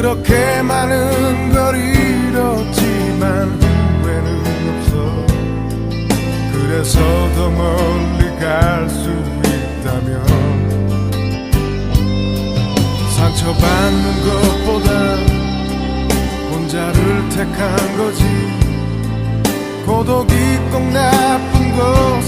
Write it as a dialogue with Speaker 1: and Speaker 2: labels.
Speaker 1: 그렇게 많은 걸 잃었지만 후회는 없어. 그래서 더 멀리 갈 수 있다면 상처받는 것보다 혼자를 택한 거지. 고독이 꼭 나쁜 거.